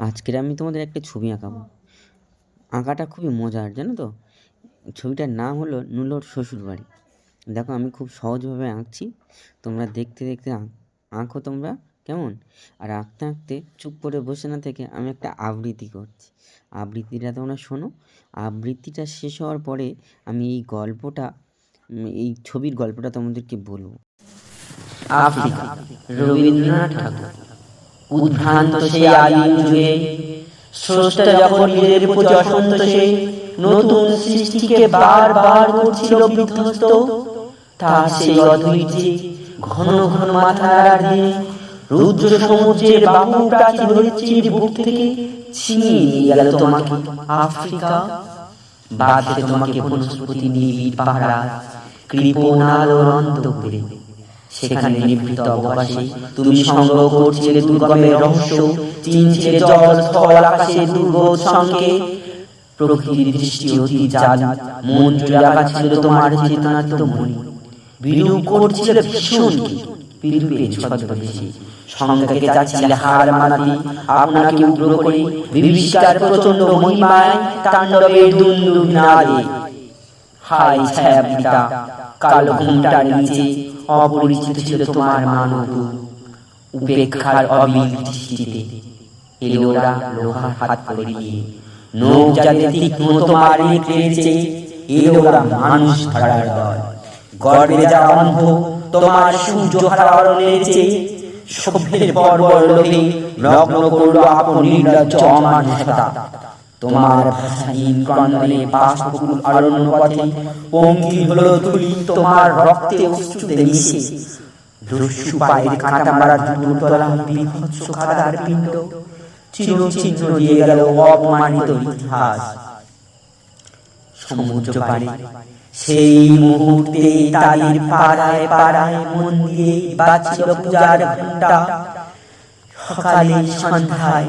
আজকের আমি তোমাদের একটা ছবি আঁকাবো। আঁকাটা খুবই মজার, জানো তো? ছবিটার নাম হলো নুলোর শ্বশুরবাড়ি দেখো আমি খুব সহজভাবে আঁকছি। তোমরা দেখতে দেখতে আঁক- আঁকো তোমরা, কেমন? আর আঁকতে আঁকতে চুপ করে বসে না থেকে আমি একটা আবৃত্তি করছি। আবৃত্তিটা তোমরা শোনো। আবৃত্তিটা শেষ হওয়ার পরে আমি এই গল্পটা এই ছবির গল্পটা তোমাদেরকে বলব। আফ্রিকা, রবীন্দ্রনাথ ঠাকুর। উদ্ভ্রান্ত সেই স্রষ্টা যখন নিজের প্রতি অসন্তোষে নতুন সৃষ্টিকে করছিল বিধ্বস্ত তার সেই অধৈর্যে ঘন ঘন মাথা দিনে রুদ্র সমুদ্রের বাহু বুক থেকে ছিনিয়ে নিয়ে গেল তোমাকে, আফ্রিকা। বাঁধে তোমাকে বনস্পতি নিবিড় পাহারা সেখানে নিভৃত অবকাশে তুমি সংগ্রহ করছিলে দুর্গমের রহস্য চিনছিলে জল স্থল আকাশে দুর্বোধ সঙ্গে প্রকৃতির দৃষ্টি অতি জাল মন জুড়ে রাখা ছিল তোমার চেতনাত্ম মনে বিরূপ করছিল ভীষণ বিরূপে ছদ্মবেশে সংখ্যাকে যাচ্ছিলে হার মানাতে। আপনাকে উগ্র করে বিভীষিকার প্রচণ্ড মহিমায় তাণ্ডবের দুন্দুব নাদে হাই ছায়া পিতা কালো ঘুমটার নিচে অপরিচিত ছিল তোমার মানব উপেক্ষার অবিল দৃষ্টিতে এলো ওরা লোহার হাত পড়িয়ে নখ যাতে তীক্ষ্ণ তোমার নেত্রেছে এলো ওরা মানুষ ধরার দল। গর্বে যা অন্ধ, তোমার সূর্য হারার নেচে সভ্যের বর্বর লোভে লগ্ন করল আপন নির্লজ্জ অমানুষতা। তোমার ভাষাহীন ক্রন্দনে বাষ্পকুল অরণ্য পথে পঙ্কিল হলো তুলি তোমার রক্তে অশ্রুতে মিশে। কাঁটা মারা বিভৎস খাদার পিণ্ড। চিরচিহ্ন দিয়ে গেল অপমানিত ইতিহাস। সমুদ্র পারে সেই মুহূর্তে তাদের পাড়ায় পাড়ায় মন্দিরে বাজছিল পূজার ঘণ্টা। সকালে সন্ধ্যায়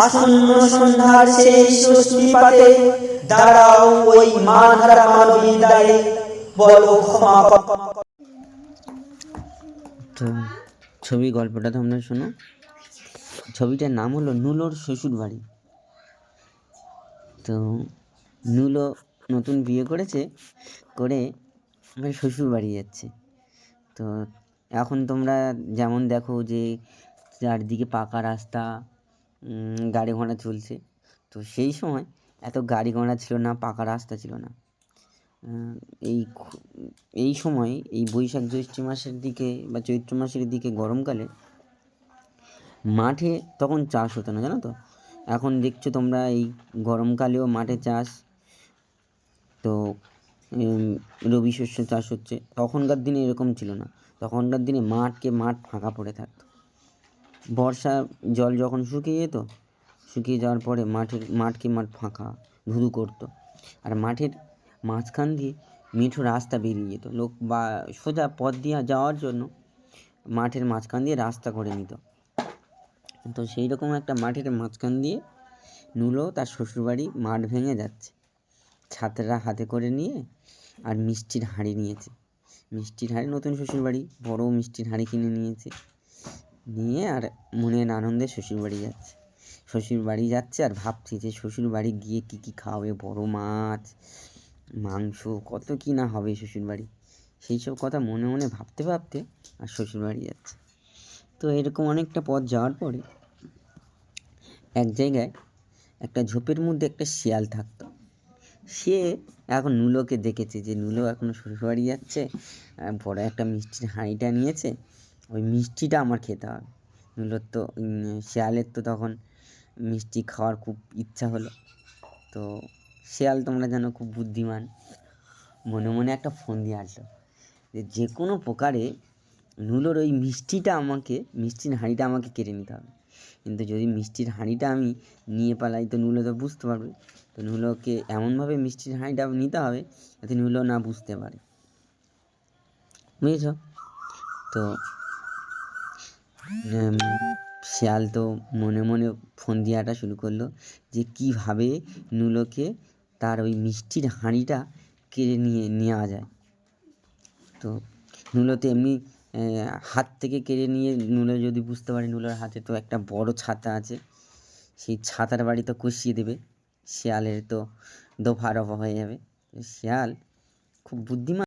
আসন্ন সন্ধ্যার শেষ ষষ্ঠী পাতে দাঁড়াও ওই মানহারা মানবীর দায়ে বলো ক্ষমা তো ছবি, গল্পটা তোমরা শোনো। ছবিটার নাম হলো নুলোর শ্বশুর বাড়ি তো নুলো নতুন বিয়ে করেছে, করে শ্বশুর বাড়ি যাচ্ছে। তো এখন তোমরা যেমন দেখো যে চারদিকে পাকা রাস্তা গাড়ি ঘোড়া চলছে। তো সেই সময় এত গাড়ি ঘোড়া ছিল না, পাকা রাস্তা ছিল না। এই এই সময় এই বৈশাখ জ্যৈষ্ঠ মাসের দিকে বা চৈত্র মাসের দিকে গরমকালে মাঠে তখন চাষ হতো না, জানো তো? এখন দেখছ তোমরা এই গরমকালেও মাঠে চাষ। তো রবি শস্য চাষ হচ্ছে। তখনকার দিনে এরকম ছিল না। তখনকার দিনে মাঠকে মাঠ ফাঁকা পড়ে থাকতো। বর্ষা জল যখন শুকিয়ে যেত, শুকিয়ে যাওয়ার পরে মাঠের মাঠকে মাঠ ফাঁকা, ধুধু করতো। আর মাঠের মাঝখান দিয়ে মিঠো রাস্তা বেরিয়ে যেত। লোক বা, সোজা পথ দিয়ে যাওয়ার জন্য মাঠের মাঝখান দিয়ে রাস্তা করে নিত। তো সেই রকম একটা মাঠের মাঝখান দিয়ে নুলো তার শ্বশুরবাড়ি মাঠ ভেঙে যাচ্ছে। ছাত্ররা হাতে করে নিয়ে আর মিষ্টির হাঁড়ি নিয়েছে। মিষ্টির হাঁড়ি নতুন শ্বশুরবাড়ি, বড় মিষ্টির হাঁড়ি কিনে নিয়েছে। নিয়ে আর মনের আনন্দে শ্বশুরবাড়ি যাচ্ছে। শ্বশুর বাড়ি যাচ্ছে আর ভাবছে যে শ্বশুর বাড়ি গিয়ে কী কী খাওয়াবে, বড় মাছ, মাংস, কত কী না হবে শ্বশুর বাড়ি। সেই সব কথা মনে মনে ভাবতে ভাবতে আর শ্বশুর বাড়ি যাচ্ছে। তো এরকম অনেকটা পথ যাওয়ার পরে এক জায়গায় একটা ঝোপের মধ্যে একটা শিয়াল থাকতো। সে এখন নুলোকে দেখেছে যে নুলো এখনও শ্বশুরবাড়ি যাচ্ছে বড় একটা মিষ্টির হাঁড়িটা নিয়েছে। ওই মিষ্টিটা আমার খেতে হবে। নুলোর তো উম, শিয়ালের তো তখন মিষ্টি খাওয়ার খুব ইচ্ছা হলো। তো শেয়াল তোমরা জানো খুব বুদ্ধিমান। মনে মনে একটা ফোন দিয়ে আসলো যে যে কোনো প্রকারে নুলোর ওই মিষ্টিটা আমাকে মিষ্টির হাঁড়িটা আমাকে কেড়ে নিতে হবে। কিন্তু যদি মিষ্টির হাঁড়িটা আমি নিয়ে পালাই তো নুলো তো বুঝতে পারবে। তো নুলোকে এমনভাবে মিষ্টির হাঁড়িটা নিতে হবে যাতে নুলো না বুঝতে পারে। বুঝেছ? তো শিয়াল তো মনে মনে ফোন দেওয়াটা শুরু করল যে কীভাবে নুলোকে তার ওই মিষ্টির হাঁড়িটা কেড়ে নিয়ে, নেওয়া যায়। তো নুলো তো এমনি হাত থেকে কেড়ে নিয়ে নুলো যদি বুঝতে পারে নুলোর হাতে তো একটা বড় ছাতা আছে, সেই ছাতার বাড়ি তো কষিয়ে দেবে, শিয়ালের তো দফা রফা হয়ে যাবে। শিয়াল খুব বুদ্ধিমান।